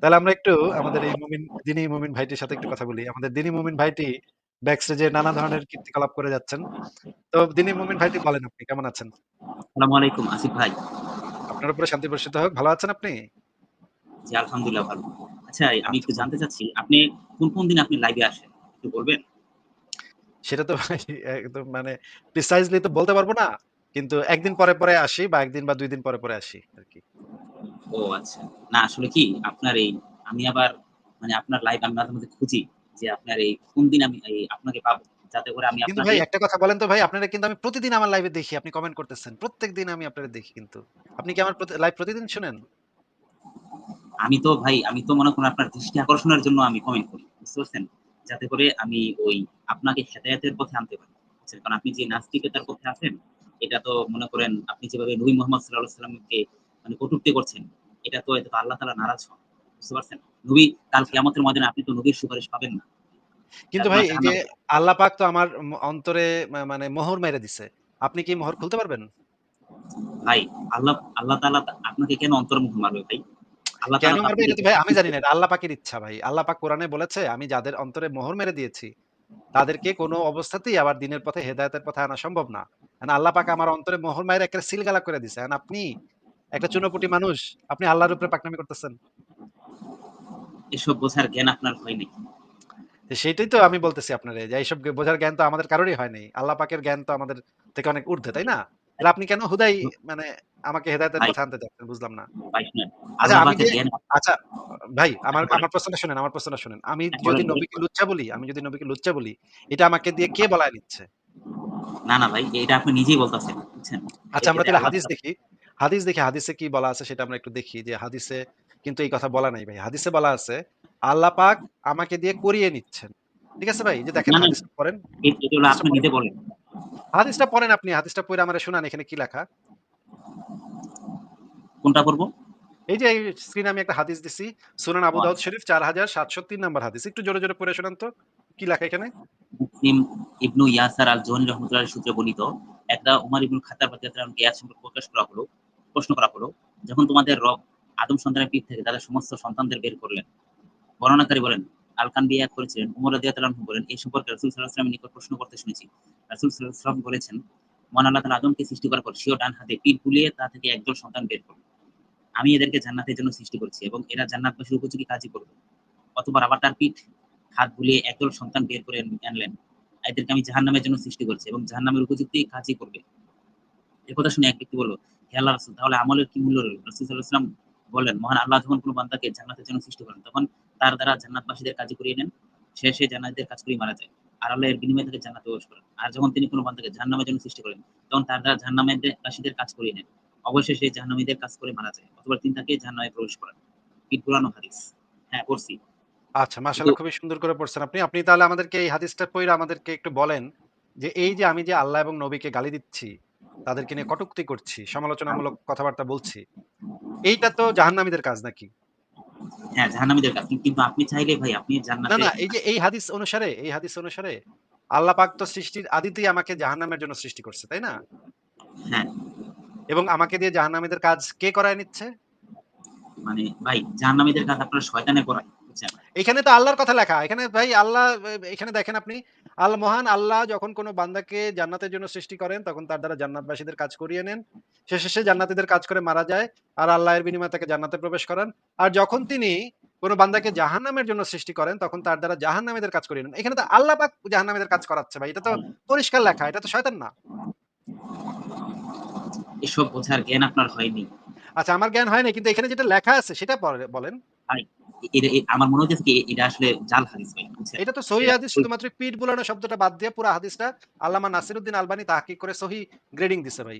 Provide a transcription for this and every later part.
তাহলে আমরা একটু আমাদের এই মুমিন দিনী মুমিন ভাইটির সাথে একটু কথা বলি। আমাদের দিনী মুমিন ভাইটি ব্যাকস্টেজে নানা ধরনের কীর্তিকলাপ করে যাচ্ছেন। তো দিনী মুমিন ভাইটি বলেন আপনি কেমন আছেন? আসসালামু আলাইকুম আসিফ ভাই। আপনার উপরে শান্তি বর্ষিত হোক। ভালো আছেন আপনি? জি, আলহামদুলিল্লাহ ভালো। আচ্ছা, আমি একটু জানতে চাচ্ছি আপনি কোন, কোন দিন আপনি লাইভে আসেন? একটু বলবেন? সেটা তো ভাই একদম মানে প্রিসাইজলি তো বলতে পারব না। কিন্তু একদিন পরে, পরে আসি বা একদিন বা দুই দিন পরে, পরে আসি আরকি। ও আচ্ছা। না আসলে কি আপনার এই আমি আবার মানে আপনার লাইভ আমি মাঝে, মাঝে খুঁজি যে আপনার এই কোন দিন আমি এই আপনাকে পাবো। যাতে করে আমি আপনাকে ভাই একটা কথা বলেন তো ভাই আপনারা কিন্তু আমি প্রতিদিন আমার লাইভে দেখি আপনি কমেন্ট করতেছেন। প্রত্যেকদিন আমি আপনারে দেখি কিন্তু। আপনি কি আমার লাইভ প্রতিদিন শোনেন? আমি তো ভাই আমি তো মনে করেন আপনার দৃষ্টি আকর্ষণের জন্য আমি কমেন্ট করি। বুঝতে পারছেন? যাতে করে আমি ওই আপনাকে হেদায়েতের পথে আনতে পারি। কারণ আপনি যে নাস্তিকতার পথে আছেন, এটা তো মনে করেন আপনি যেভাবে নবী মোহাম্মদ সাল্লাল্লাহু আলাইহি ওয়াসাল্লামকে মানে কটূক্তি করছেন, এটা তো এতে তো আল্লাহ তাআলা নারাজ হন। বুঝতে পারছেন? নবী কাল কিয়ামতের ময়দানে আপনি তো নবীর সুপারিশ পাবেন না। কিন্তু ভাই এই যে আল্লাহ পাক তো আমার অন্তরে মানে মোহর মেরে দিছে। আপনি কি মোহর খুলতে পারবেন? ভাই আল্লাহ আল্লাহ তাআলা আপনাকে কেন অন্তর্মুখ মারবে ভাই? আল্লাহ কেন মারবে এটা ভাই আমি জানি না। এটা আল্লাহ পাকের ইচ্ছা ভাই। আল্লাহ পাক কোরআনে বলেছে, "আমি যাদের অন্তরে মোহর মেরে দিয়েছি, তাদেরকে কোনো অবস্থাতেই আবার দিনের পথে হেদায়েতের পথে আনা সম্ভব না।" আল্লাহ পাক আমার অন্তরে মোহর মাইরা একেবারে সিলগালা করে দিছে। আপনি একটা চুনোপুটি মানুষ, আপনি আল্লাহর উপরে পাকনামি করতেছেন। এসব বোঝার জ্ঞান আপনার হয় নাই। তো আমি বলতেছি আপনারে যে এইসব বোঝার জ্ঞান তো আমাদের কারোরই হয় নাই। আল্লাহ পাকের জ্ঞান তো আমাদের থেকে অনেক ঊর্ধ্বে, তাই না? তাহলে আপনি কেন হুদাই মানে আমাকে হেদায়েতের পথে আনতে চাচ্ছেন বুঝলাম না। আচ্ছা আমি আচ্ছা ভাই আমার আমার প্রশ্নটা শুনেন, আমার প্রশ্নটা শুনেন। আমি যদি। নবীকে লুচ্চা বলি আমি যদি নবীকে লুচ্চা বলি, এটা আমাকে দিয়ে কে বলায় নিচ্ছে? না, না ভাই এটা আপনি নিজেই বলতেছেন। আচ্ছা আমরা তাহলে হাদিস দেখি। হাদিস দেখি হাদিসে কি বলা আছে সেটা আমরা একটু দেখি যে হাদিসে কিন্তু এই কথা বলা নাই ভাই। হাদিসে বলা আছে, আল্লাহ পাক আমাকে দিয়ে করিয়ে নিচ্ছেন। ঠিক আছে ভাই? যে দেখেন না পড়েন। আপনি। নিজে বলেন। হাদিসটা পড়েন আপনি। হাদিসটা পইড়া আমারে শুনান এখানে কি লেখা? কোনটা পড়ব? এই যে স্ক্রিনে আমি একটা হাদিস দিছি। Sunan Abu Dawud. শরীফ ৪৭০৩ নাম্বার হাদিস। একটু জোরে, জোরে পড়ে শোনান তো। কি লেখা এখানে? মুসলিম ইবনু ইয়াসার আল-জুহানী রাহমাতুল্লাহ আলাইহির সূত্রে বর্ণিত, একটা উমর ইবনুল খাত্তাব রাদিয়াল্লাহু আনহু সম্পর্কে প্রকাশ করা হলো প্রশ্ন করা হলো, যখন তোমাদের রব আদম সন্তানের পিঠ থেকে তাদের সমস্ত সন্তানদের বের করলেন। বর্ণনাকারী বলেন, আল-কানবী আয়াত করেছিলেন, উমর আনহু বলেন, এই সম্পর্কে রাসূল আলাইহি নিকট প্রশ্ন করতে শুনেছি। রাসূল আলাইহি বলেছেন, মহান আল্লাহ তাআলা আদমকে সৃষ্টি করার পর স্বীয় ডান হাতে পিঠ বুলিয়ে তা থেকে একদল সন্তান বের করলেন। আমি এদেরকে জান্নাতের জন্য সৃষ্টি করেছি এবং এরা জান্নাতবাসীর উপযোগী কাজই করবে। অতঃপর আবার তার পিঠ হাত বুলিয়ে একদল সন্তান বের করে আনলেন। এদেরকে আমি জাহান্নামের জন্য সৃষ্টি করেছি এবং জাহান্নামের উপযুক্ত কাজই করবে। এ কথা শুনে এক ব্যক্তি বলল, হে রাসূল তাহলে আমলের কি মূল্য রইল? রাসূল সাল্লাল্লাহু আলাইহি ওয়াসাল্লাম বললেন, মহান আল্লাহ যখন কোন বান্দাকে জান্নাতের জন্য সৃষ্টি করেন, তখন তার দ্বারা জান্নাতবাসীদের কাজই করিয়ে নেন। সে সেই জান্নাতীদের কাজ করেই মারা যায়। আর আল্লাহ এর বিনিময়ে তাকে জান্নাতে প্রবেশ করেন। আর যখন তিনি কোন বান্দাকে জাহান্নামের জন্য সৃষ্টি করেন, তখন তার দ্বারা জাহান্নামীদের বাসীদের কাজ করিয়ে নেন। অবশ্যই সে জাহান্নামীদের কাজ করে মারা যায়। অথবা তিনি তাকে জাহান্নামে প্রবেশ করেন পিঠ বুলানো হাদিস। হ্যাঁ, পড়ছি। আচ্ছা মাশাআল্লাহ খুবই সুন্দর করে পড়ছেন আপনি। আপনি তাহলে আমাদেরকে এই হাদিসটা পইড়া আমাদেরকে একটু বলেন যে এই যে আমি যে আল্লাহ এবং নবীকে গালি দিচ্ছি, তাদেরকে নিয়ে কটূক্তি করছি, সমালোচনামূলক কথাবার্তা বলছি। এইটা তো জাহান্নামীদের কাজ নাকি? হ্যাঁ, জাহান্নামীদের কাজ। কিন্তু আপনি চাইলে ভাই আপনি না, জান্নাতে না এই যে এই হাদিস অনুসারে এই হাদিস অনুসারে আল্লাহ পাক তো সৃষ্টির আদিতেই আমাকে জাহান্নামের জন্য সৃষ্টি করছে, তাই না? হ্যাঁ। এবং আমাকে দিয়ে জাহান্নামীদের কাজ কে করায় নিচ্ছে? মানে ভাই জাহান্নামীদের কাজ আপনার শয়তানে করায়। এখানে তো আল্লাহর কথা লেখা। এখানে ভাই আল্লাহ এখানে দেখেন আপনি আল মহান আল্লাহ যখন কোন বান্দাকে জান্নাতের জন্য সৃষ্টি করেন, তখন তার দ্বারা জান্নাতবাসীদের কাজ করিয়ে নেন। শেষে সে জান্নাতীদের কাজ করে মারা যায়। আর আল্লাহ এর বিনিময়ে তাকে জান্নাতে প্রবেশ করান। আর যখন তিনি কোন বান্দাকে জাহান্নামের জন্য সৃষ্টি করেন, তখন তার দ্বারা জাহান্নামীদের কাজ করিয়ে নেন। এখানে তো আল্লাহ পাক জাহান্নামীদের কাজ করাচ্ছে ভাই। এটা তো পরিষ্কার লেখা। এটা তো শয়তান না। এসব বোঝার জ্ঞান আপনার হয়নি। আচ্ছা আমার জ্ঞান হয়নি কিন্তু এখানে যেটা লেখা আছে সেটা বলেন। আমার মনে কি এটা আসলে জাল হাদিস ভাই। এটা তো এটা হাদিস শুধুমাত্র পিঠ বুলানো শব্দটা বাদ দিয়ে পুরা হাদিসটা আল্লামা নাসিরউদ্দিন আলবানী তাহকিক করে সহিহ গ্রেডিং দিছে ভাই।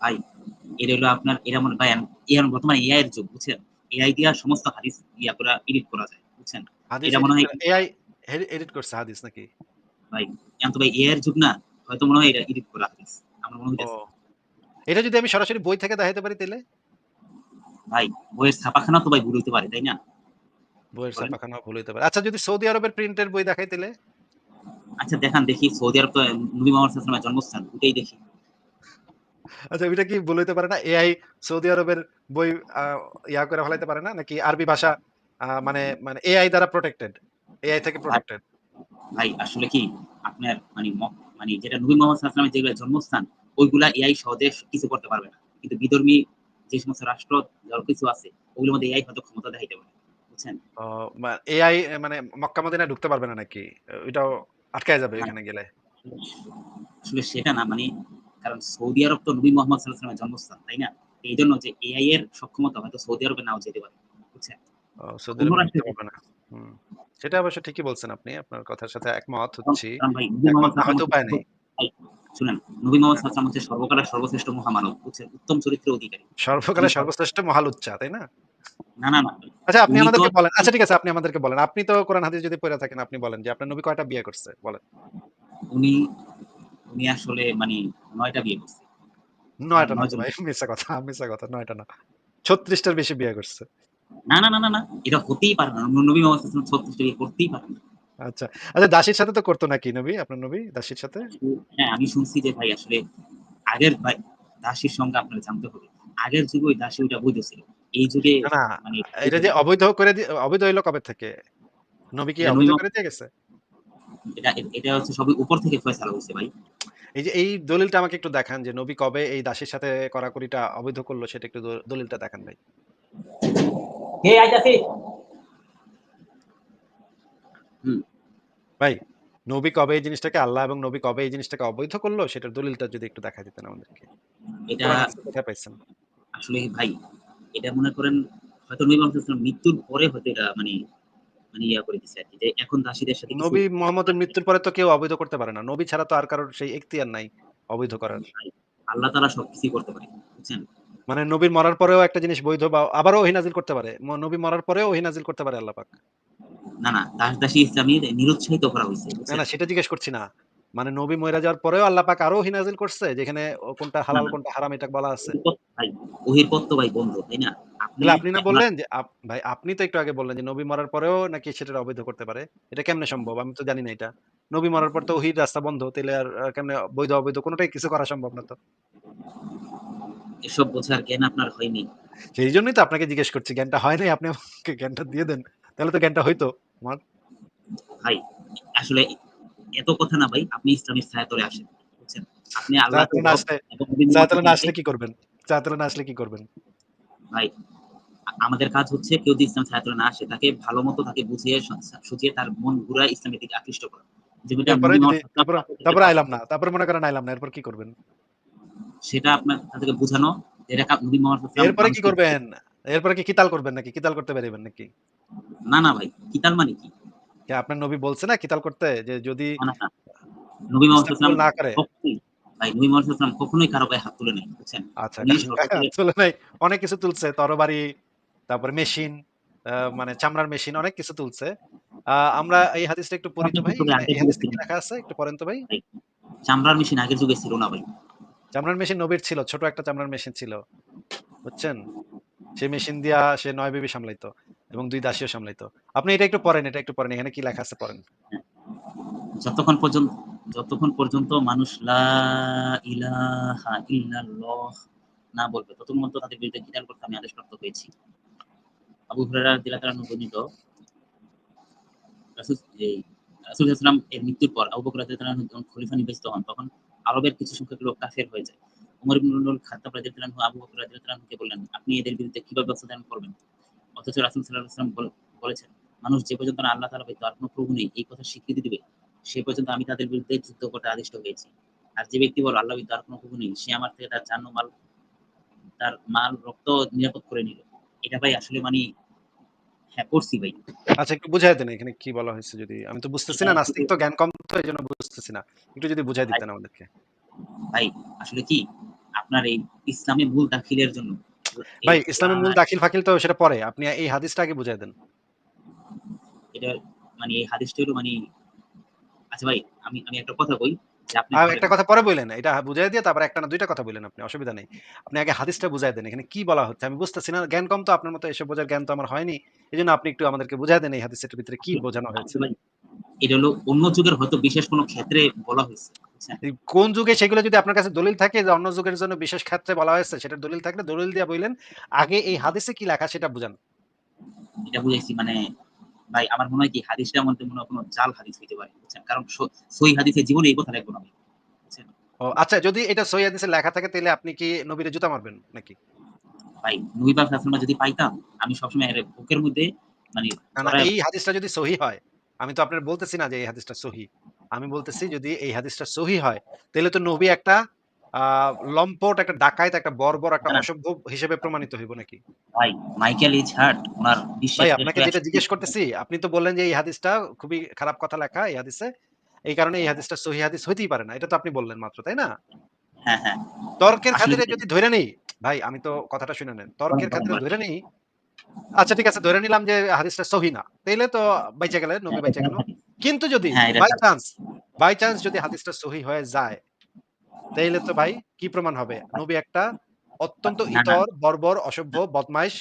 ভাই এটা হলো আপনার এরা মনে ভাই এখন বর্তমানে এআই এর যুগ। বুঝছেন? এআই দিয়া সমস্ত হাদিস ইয়া করা এডিট করা যায়। বুঝছেন? এটা মনে হয় এআই এডিট করছে হাদিস নাকি? ভাই এখন তো ভাই এআই এর যুগ না? হয়তো মনে হয় এটা এডিট করা হাদিস। আমার মনে। হইতেছে। এটা যদি আমি সরাসরি বই থেকে দেখাইতে পারি তাইলে? ভাই বইয়ের ছাপাখানা তো ভাই ভুল হইতে পারে, তাই না? বইয়ের বলেন। ছাপাখানাও ভুল হইতে পারে। আচ্ছা যদি সৌদি আরবের প্রিন্টের বই দেখাই তাইলে? আচ্ছা দেখান দেখি সৌদি আরব তো নবী মুহাম্মদ সাল্লাল্লাহু জন্মস্থান। ওইটাই দেখি। আচ্ছা ওইটা কি ভুল হইতে পারে না? এআই সৌদি আরবের বই ইয়া করে ফেলাইতে পারে না? নাকি আরবি ভাষা মানে মানে এআই দ্বারা প্রটেক্টেড। এআই থেকে প্রটেক্টেড। ভাই আসলে কি আপনার মানে মানে যেটা নবী মোহাম্মদ সাল্লাল্লাহু আলাইহি ওয়াসাল্লামের যেগুলা জন্মস্থান ওইগুলা এআই সহজে কিছু করতে পারবে না। কিন্তু বিধর্মী যে সমস্ত রাষ্ট্র যা কিছু আছে ওগুলোর মধ্যে এআই হয়তো ক্ষমতা দেখাইতে পারে। বুঝছেন? এআই মানে মক্কা মদিনায় ঢুকতে পারবে না নাকি? ওইটাও আটকায় যাবে না। ওইখানে গেলে? আসলে সেটা না মানে কারণ সৌদি আরব তো নবী মোহাম্মদ সাল্লাল্লাহু আলাইহি জন্মস্থান, তাই না? এই জন্য যে এআই এর সক্ষমতা হয়তো সৌদি আরবে নাও যেতে পারে। বুঝছেন? সৌদি আরবে ঢুকতে পারবে না। সেটা অবশ্য ঠিকই বলছেন আপনি। আপনার কথার সাথে একমত হচ্ছি। হয়তো উপায় নেই। শুনেন, নবী মোহাম্মদ হচ্ছে সর্বকালের সর্বশ্রেষ্ঠ মহামানব। বুঝছেন? উত্তম চরিত্রের অধিকারী। সর্বকালের সর্বশ্রেষ্ঠ মহালুচ্চা, তাই না? না, না, না। আচ্ছা আপনি আমাদেরকে বলেন আচ্ছা ঠিক আছে আপনি আমাদেরকে বলেন। আপনি তো কোরআন হাদিস যদি পইড়া থাকেন আপনি বলেন যে আপনার নবী কয়টা বিয়ে করছে? বলেন। উনি উনি আসলে মানে ৯ টা বিয়ে করছে। ৯ আর টা না ৯ তো জন ভাই মিথ্যা কথা, মিথ্যা কথা ৯ টা না। ৩৬ বেশি বিয়ে করছে। না, না, না, না, না। এটা হতেই পারে না। নবী মোহাম্মদ সাল্লাল্লাহু আলাইহি ওয়াসাল্লাম ৩৬ বিয়ে করতেই পারেন না। আচ্ছা। আচ্ছা দাসীর সাথে তো করতো নাকি নবী? আপনার নবী দাসীর সাথে? হ্যাঁ, আমি শুনছি যে ভাই আসলে আগের ভাই দাসীর সঙ্গে আপনার জানতে হবে। আগের যুগে ওই দাসী ওইটা বৈধ ছিল। এই যুগে না। মানে এটা যে অবৈধ করে অবৈধ হইল কবে থেকে? নবী কি অবৈধ করে দিয়ে গেছে? এটা এটা হচ্ছে সবই উপর থেকে ফয়সালা হইছে ভাই। এই যে এই দলিলটা আমাকে একটু দেখান যে নবী কবে এই দাসীর সাথে কড়াকড়িটা অবৈধ করল সেটা একটু দলিলটা দেখান ভাই। কে আইতাছে? হুম। ভাই, নবী কবে এই জিনিসটাকে আল্লাহ এবং নবী কবে এই জিনিসটাকে অবৈধ করল সেটার দলিলটা যদি একটু দেখায় দিতেন আমাদেরকে। এটা কোথায় পাইছেন? আসলে ভাই এটা মনে করেন হয়তো নবী মোহাম্মদ মৃত্যুর পরে হয়তো এটা মানে মানে ইয়া করে দিছে যে এখন দাসীদের সাথে নবী মুহাম্মদের মৃত্যুর পরে তো কেউ অবৈধ করতে পারে না। নবী ছাড়া তো আর কারোর সেই এখতিয়ার নাই অবৈধ করার। আল্লাহ তাআলা সবকিছুই করতে পারে। বুঝছেন? মানে নবীর মরার পরেও একটা জিনিস বৈধ বা আবারও ওহী নাজিল করতে পারে। নবী মরার পরেও ওহী নাজিল করতে পারে আল্লাহ পাক। না, না দাস-দাসী ইসলামীর নিরুৎসাহিত করা হইছে। না, না সেটা জিজ্ঞেস করছি না। মানে নবী যাওয়ার পরেও আল্লাহ পাক আরও ওহী নাজিল করছে যেখানে কোনটা হালাল কোনটা হারাম এটা বলা আছে। ওহির পথ ভাই তো ভাই বন্ধ, তাই না? আপনি না বললেন যে ভাই আপনি তো একটু আগে বললেন যে নবী মরার পরেও নাকি সেটা অবৈধ করতে পারে। এটা কেমনে সম্ভব? আমি তো জানি না এটা। নবী মরার পর তো ওহীর রাস্তা বন্ধ। তাহলে আর কেমনে বৈধ অবৈধ কোনটাই কিছু করা সম্ভব না তো। এসব বোঝার জ্ঞান আপনার হয়নি। সেইজন্যই তো আপনাকে জিজ্ঞেস করছি। জ্ঞানটা হয় নাই আপনি আমাকে জ্ঞানটা দিয়ে দেন। তাহলে তো জ্ঞানটা হইতো আমার। ভাই আসলে এত কথা না ভাই আপনি ইসলামের ছায়াতলে আসেন। বুঝছেন? আপনি আল্লাহকে ছায়াতলে না আসলে কি করবেন? ছায়াতলে না আসলে কি করবেন? ভাই আমাদের কাজ হচ্ছে কেউ যদি ইসলাম ছায়াতলে না আসে তাকে ভালোমতো তাকে বুঝিয়ে সুঝিয়ে তার মন ঘুরায় ইসলামের দিকে আকৃষ্ট করা। তারপরে আইলাম না। তারপরে মনে করেন আইলাম না। এরপর কি করবেন? সেটা আপনার তাদেরকে বুঝানো এরপরে কি করবেন? এরপরে কি কিতাল করবেন নাকি? কিতাল করতে বেরাইবেন নাকি? না, না ভাই কিতাল মানে কি? যে আপনার নবী বলছে না কিতাল করতে যে যদি। নবী মোহাম্মদ না করে ভাই নবী মোহাম্মদ কখনোই কারও গায়ে হাত তুলে নাই। বুঝছেন? আচ্ছা তুলে নাই। অনেক কিছু তুলছে। তরবারি, তারপরে মেশিন, মানে চামড়ার মেশিন অনেক কিছু তুলছে। আমরা এই হাদিসটা একটু পড়ি তো ভাই। এই হাদিসটা কি আছে? একটু পড়েন তো ভাই। ভাই চামড়ার মেশিন আগের যুগে ছিল না ভাই। চামড়ার মেশিন নবীর ছিল। ছোট একটা চামড়ার মেশিন ছিল। বুঝছেন? সেই মেশিন দিয়া সে নয় বেবি সামলাইতো এবং ২ দাসীও সামলাইতো। আপনি এটা একটু পড়েন, এটা একটু পড়েন। এখানে কি লেখা আছে পড়েন। যতক্ষণ পর্যন্ত যতক্ষণ পর্যন্ত মানুষ লা ইলাহা ইল্লাল্লাহ না বলবে ততক্ষণ পর্যন্ত তাদের বিরুদ্ধে কিতাল করতে আমি আদেশপ্রাপ্ত হয়েছি। আবু হুরায়রা রাদিয়াল্লাহু তাআলা বর্ণিত রাসূল এই রাসূল আলাইহি এর মৃত্যুর পর আবু বকর রাদিয়াল্লাহু আনহু যখন খলিফা নির্বাচিত হন তখন আরবের কিছু সংখ্যক লোক কাফের হয়ে যায়। উমর ইবনুল খাত্তাব রাদিয়াল্লাহু আবু বকর রাদিয়াল্লাহু বললেন, "আপনি এদের বিরুদ্ধে কীভাবে ব্যবস্থা করবেন?" অথচ রাসূল সাল্লাল্লাহু আলাইহি ওয়াসাল্লাম বলেছেন, "মানুষ যে পর্যন্ত না আল্লাহ তাআলা ব্যতীত আর কোন প্রভু নেই এই কথা স্বীকৃতি দিবে, সে পর্যন্ত আমি তাদের বিরুদ্ধে যুদ্ধ করতে আদিষ্ট হয়েছি। আর যে ব্যক্তি বলে আল্লাহ ব্যতীত আর কোন প্রভু নেই সে আমার থেকে তার জান মাল তার মাল রক্ত নিরাপদ করে নিল।" এটা ভাই আসলে মানি হ্যাঁ, পড়ছি ভাই। আচ্ছা একটু বুঝায় দেন এখানে কি বলা হয়েছে যদি। আমি তো বুঝতেছি না নাস্তিক তো জ্ঞান কম তো এজন্য বুঝতেছি না। একটু যদি বুঝায় ভাই দিতেন আমাদেরকে। ভাই আসলে কি আপনার এই ইসলামে মূল দাখিলের জন্য ভাই ইসলামের মূল দাখিল ফাকিল তো সেটা পরে। আপনি এই হাদিসটা আগে বুঝায় দেন। এটা মানে এই হাদিসটা মানি আচ্ছা ভাই আমি আমি একটা কথা কই একটা কথা পরে বইলেন। এটা বুঝায় দিয়ে তারপরে একটা না ২ টা কথা বইলেন আপনি। অসুবিধা নেই। আপনি আগে হাদিসটা বুঝায় দেন। এখানে কি বলা হচ্ছে? আমি বুঝতেছি না। জ্ঞান কম তো আপনার মতো এসব বোঝার জ্ঞান তো আমার হয়নি। এজন্য আপনি একটু আমাদেরকে বুঝায় দেন এই হাদিসটার ভিতরে কি বোঝানো হয়েছে। আচ্ছা এটা হলো অন্য যুগের হয়তো বিশেষ কোনো ক্ষেত্রে বলা হয়েছে। এই কোন যুগে সেগুলো যদি আপনার কাছে দলিল থাকে যে অন্য যুগের জন্য বিশেষ ক্ষেত্রে বলা হয়েছে সেটার দলিল থাকলে দলিল দিয়া বইলেন। আগে এই হাদিসে কি লেখা সেটা বুঝান। এটা বুঝাইছি মানে ভাই আমার মনে হয় কি হাদিসটার মধ্যে মনে কোনো জাল হাদিস হইতে পারে বুঝছেন কারণ স- সহি হাদিসে জীবনে এই কথা লিখব না বুঝছেন ও আচ্ছা যদি এটা সহি হাদিসে লেখা থাকে তাহলে আপনি কি নবীরে জুতা মারবেন নাকি ভাই নবী পাক যদি পাইতাম আমি সবসময় বুকের মধ্যে মানে এই হাদিসটা যদি সহি হয় আমি তো আপনার বলতেছি না যে এই হাদিসটা সহি। আমি বলতেছি যদি এই হাদিসটা সহি হয় তাহলে তো নবী একটা লম্পট একটা ডাকাইত একটা বর্বর একটা। অসভ্য হিসেবে প্রমাণিত হইব নাকি? ভাই মাইকেল এইচ হার্ট ওনার ভাই আপনাকে যেটা জিজ্ঞেস করতেছি আপনি তো বললেন যে এই হাদিসটা খুবই খারাপ কথা লেখা এই হাদিসে। এই কারণে এই হাদিসটা সহি হাদিস হইতেই পারে না এটা তো আপনি বললেন মাত্র তাই না? হ্যাঁ হ্যাঁ। তর্কের খাতিরে যদি ধরে নেই ভাই আমি তো কথাটা শুনে নেন তর্কের খাতিরে ধরে নেই আচ্ছা ঠিক আছে ধরে নিলাম যে হাদিসটা সহি না। তাইলে তো বাইচে গেলে নবী বাইচে গেল। কিন্তু যদি বাই চান্স বাই চান্স যদি হাদিসটা সহি হয়ে যায় তাইলে তো ভাই কি প্রমাণ হবে? নবী একটা অত্যন্ত। ইতর বর্বর অসভ্য বদমাইশ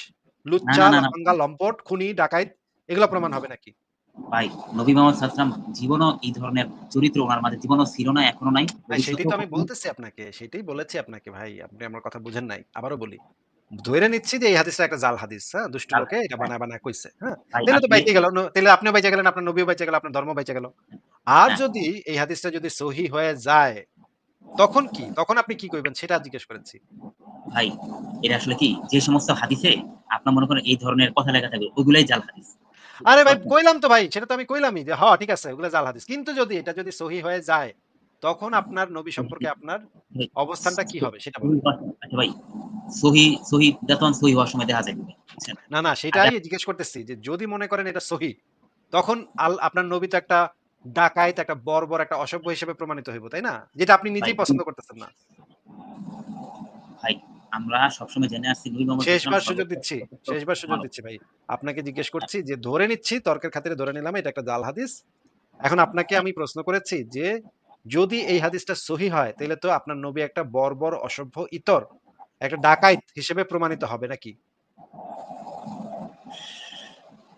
লুচ্চা। লাফাঙ্গা লম্পট খুনি ডাকাইত এগুলো প্রমাণ হবে নাকি? ভাই নবী মোহাম্মদ সাল্লাম জীবনও এই ধরনের চরিত্র ওনার মাঝে জীবনও ছিল না এখনও নাই। সেটাই তো আমি বলতেছি আপনাকে সেটাই বলেছি আপনাকে ভাই আপনি আমার কথা বুঝেন নাই আবারও বলি। ধরে নিচ্ছি যে এই হাদিসটা একটা জাল হাদিস হ্যাঁ? দুষ্ট লোকে এটা বানায় বানায় কইছে হ্যাঁ? তাহলে তো বাইচে গেল। তাহলে আপনিও বাইচে গেলেন আপনার নবীও বাইচে গেল আপনার ধর্ম বাইচে গেল। আর হ্যাঁ। যদি এই হাদিসটা যদি সহি হয়ে যায় তখন কি? তখন আপনি কি কইবেন? সেটা জিজ্ঞেস করেছি। ভাই এটা আসলে কি? যে সমস্ত হাদিসে আপনার মনে করেন এই ধরনের কথা লেখা থাকবে ওগুলাই জাল হাদিস। আরে ভাই কইলাম তো ভাই সেটা তো আমি কইলামই যে হ্যাঁ ঠিক আছে ওগুলো জাল হাদিস। কিন্তু যদি এটা যদি সহি হয়ে যায় তখন আপনার নবী সম্পর্কে আপনার অবস্থানটা কি হবে সেটা বলুন। আচ্ছা ভাই সহি সহি যখন সহি হওয়ার সময় দেখা যায় না না সেটাই জিজ্ঞেস করতেছি যে যদি মনে করেন এটা সহি তখন আল আপনার নবী তো একটা ডাকাইত একটা বর্বর একটা অসভ্য হিসেবে প্রমাণিত হইব তাই না? যেটা আপনি নিজেই পছন্দ করতেছেন না। ভাই আমরা সবসময় জেনে আসছি নবী মোহাম্মদ শেষবার সুযোগ দিচ্ছি শেষবার সুযোগ দিচ্ছি ভাই। আপনাকে জিজ্ঞেস করছি যে ধরে নিচ্ছি তর্কের খাতিরে ধরে নিলাম এটা একটা জাল হাদিস। এখন আপনাকে আমি প্রশ্ন করেছি যে যদি এই হাদিসটা সহি হয় তাহলে তো আপনার নবী একটা বর্বর অসভ্য ইতর একটা ডাকাইত হিসেবে প্রমাণিত হবে নাকি?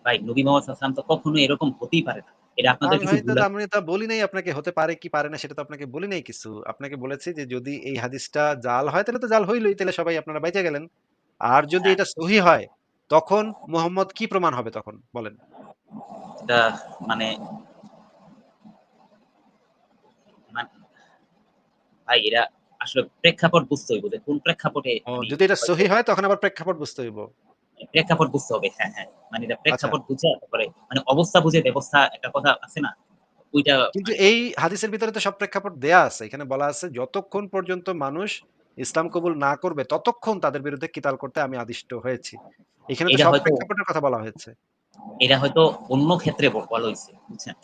ভাই নবী মোহাম্মদ ওয়াসাল্লাম তো কখনো এরকম হতেই পারে না। এটা আপনাদের আমি কিছু তা বলি নাই আপনাকে হতে পারে কি পারে না সেটা তো আপনাকে বলি নাই কিছু। আপনাকে বলেছি যে যদি এই হাদিসটা জাল হয় তাহলে তো জাল হইলই তাহলে সবাই আপনারা বাইচে গেলেন। আর যদি হ্যাঁ। এটা সহি হয় তখন মোহাম্মদ কি প্রমাণ হবে তখন? বলেন। এটা মানে- ভাই এরা আসলে প্রেক্ষাপট বুঝতে হইব যে কোন প্রেক্ষাপটে যদি এটা সহি হয় তখন আবার প্রেক্ষাপট বুঝতে হইব। প্রেক্ষাপট বুঝতে হবে হ্যাঁ হ্যাঁ। মানে এটা প্রেক্ষাপট আচ্ছা। বুঝে তারপরে মানে অবস্থা বুঝে ব্যবস্থা একটা কথা আছে না? ওইটা কিন্তু এই হাদিসের ভিতরে তো সব প্রেক্ষাপট দেয়া আছে। এখানে বলা আছে যতক্ষণ পর্যন্ত মানুষ ইসলাম কবুল না করবে ততক্ষণ তাদের বিরুদ্ধে কিতাল করতে আমি আদিষ্ট হয়েছি। এখানে তো সব প্রেক্ষাপটের কথা বলা হয়েছে। এটা হয়তো অন্য ক্ষেত্রে বলা হয়েছে। বুঝছেন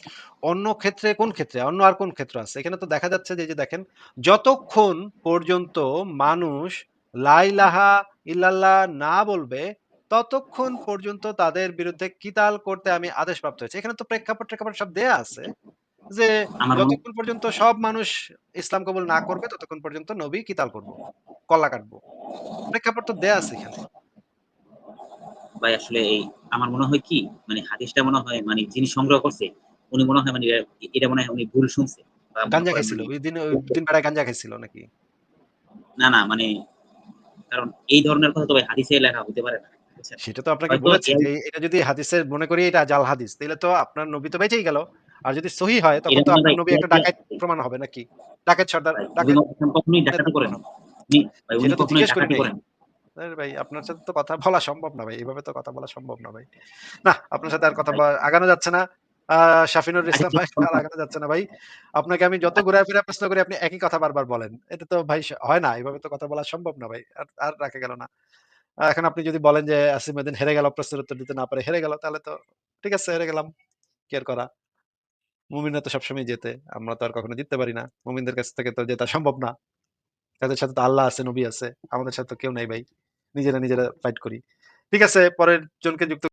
অন্য ক্ষেত্রে কোন ক্ষেত্রে? অন্য আর কোন ক্ষেত্র আছে? এখানে তো দেখা যাচ্ছে যে যে দেখেন যতক্ষণ পর্যন্ত মানুষ লাইলাহা ইল্লাল্লাহ না বলবে ততক্ষণ পর্যন্ত তাদের বিরুদ্ধে কিতাল করতে আমি আদেশ প্রাপ্ত হয়েছে। এখানে তো প্রেক্ষাপট প্রেক্ষাপট সব দেয়া আছে যে যতক্ষণ পর্যন্ত সব মানুষ ইসলাম কবুল না করবে ততক্ষণ পর্যন্ত নবী কিতাল করব? কল্লা কাটবো। প্রেক্ষাপট তো দেয়া আছে এখানে। ভাই আসলে এই আমার মনে হয় কি মানে হাদিসটা মনে হয় মানে যিনি সংগ্রহ করছে উনি মনে হয় মানে এটা- মনে হয় উনি ভুল শুনছে গাঞ্জা খাইছিল মানে- ওই দিন ওই দিন বেড়ায় গাঞ্জা খাইছিল নাকি? না না মানে কারণ এই ধরনের কথা তো ভাই হাদিসে লেখা হতে পারে না। সেটা তো আপনাকে বলেছি যে এটা যদি হাদিসের মনে করি এটা জাল হাদিস তাহলে তো আপনার নবী তো বেঁচেই গেল। আর যদি সহি হয় তখন তো আপনার নবী একটা ডাকাত প্রমাণ হবে নাকি? ডাকাত সর্দার ডাকাত কখনোই ডাকাতি করেন না। উনি ভাই উনি সেটা তো জিজ্ঞেস। করেন ভাই, আপনার সাথে তো কথা বলা সম্ভব না ভাই এভাবে তো কথা বলা সম্ভব না ভাই। না, আপনার সাথে আর কথা আগানো যাচ্ছে না। শাফিনুর ইসলাম ভাই আগানো যাচ্ছে না ভাই। আপনাকে আমি যত ঘুরে ফিরে প্রশ্ন করি, আপনি একই কথা বারবার বলেন। এটা তো ভাই হয় না এভাবে তো কথা বলা সম্ভব না ভাই, আর আর রাখা গেল না। এখন আপনি যদি বলেন যে, আসিম উদ্দিন হেরে গেল, প্রশ্নের উত্তর দিতে না পারে, হেরে গেল, তাহলে তো ঠিক আছে, হেরে গেলাম, কি আর করা? মুমিনরা তো সবসময় জেতে, আমরা তো আর কখনো জিততে পারি না। মুমিনদের কাছ থেকে তো জেতা সম্ভব না। তাদের সাথে তো আল্লাহ আছে, নবী আছে, আমাদের সাথে তো কেউ নাই ভাই। নিজেরা নিজেরা ফাইট করি। ঠিক আছে পরের জনকে যুক্ত